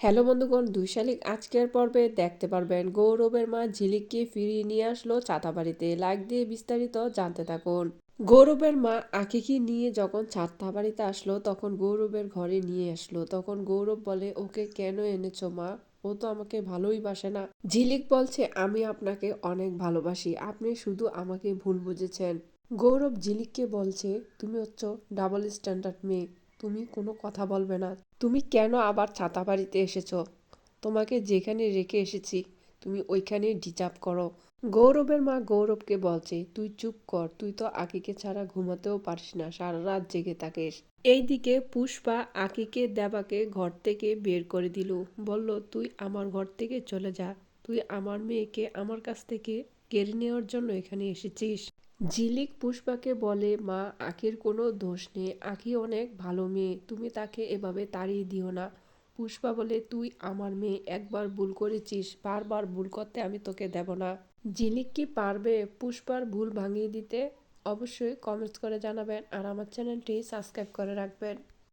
Hello বন্ধুগণ দুই শালিক আজকের পর্বে দেখতে পারবেন গৌরবের মা ঝিলিককে ফিরিয়ে নিয়ে আসলো চাতাবাড়িতে লাইক দিয়ে বিস্তারিত জানতে থাকুন। গৌরবের মা আকিকে নিয়ে যখন ছাত্তা বাড়িতে আসলো, তখন গৌরবের ঘরে নিয়ে আসলো। তখন গৌরব বলে, ওকে কেন এনেছো মা? ও তো আমাকে ভালোই বাসে না। ঝিলিক বলছে, আমি আপনাকে অনেক ভালোবাসি। আপনি শুধু আমাকে ভুল বুঝেছেন। গৌরব ঝিলিককে বলছে, তুমি হচ্ছ ডাবল স্ট্যান্ডার্ড মেয়ে। তুমি কোনো কথা বলবে না। তুমি কেন আবার ছাতা বাড়িতে এসেছ? তোমাকে যেখানে রেখে এসেছি, তুমি ওইখানে ডিজার্ভ করো। গৌরবের মা গৌরবকে বলছে, তুই চুপ কর, তুই তো আকিকে ছাড়া ঘুমাতেও পারিস না, সারা রাত জেগে থাকিস। এইদিকে পুষ্পা আকিকে, দেবাকে ঘর থেকে বের করে দিল। বলল, তুই আমার ঘর থেকে চলে যা। তুই আমার মেয়েকে আমার কাছ থেকে কেড়ে নেওয়ার জন্য এখানে এসেছিস। ঝিলিক পুষ্পাকে বলে, মা, আখির কোনো দোষ নেই। আখি অনেক ভালো মেয়ে। তুমি তাকে এভাবে তাড়িয়ে দিও না। পুষ্পা বলে, তুই আমার মেয়ে। একবার ভুল করেছিস। বারবার ভুল করতে আমি তোকে দেব না। ঝিলিক কি পারবে পুষ্পার ভুল ভাঙিয়ে দিতে? অবশ্যই কমেন্টস করে জানাবেন। আর আমার চ্যানেলটি সাবস্ক্রাইব করে রাখবেন।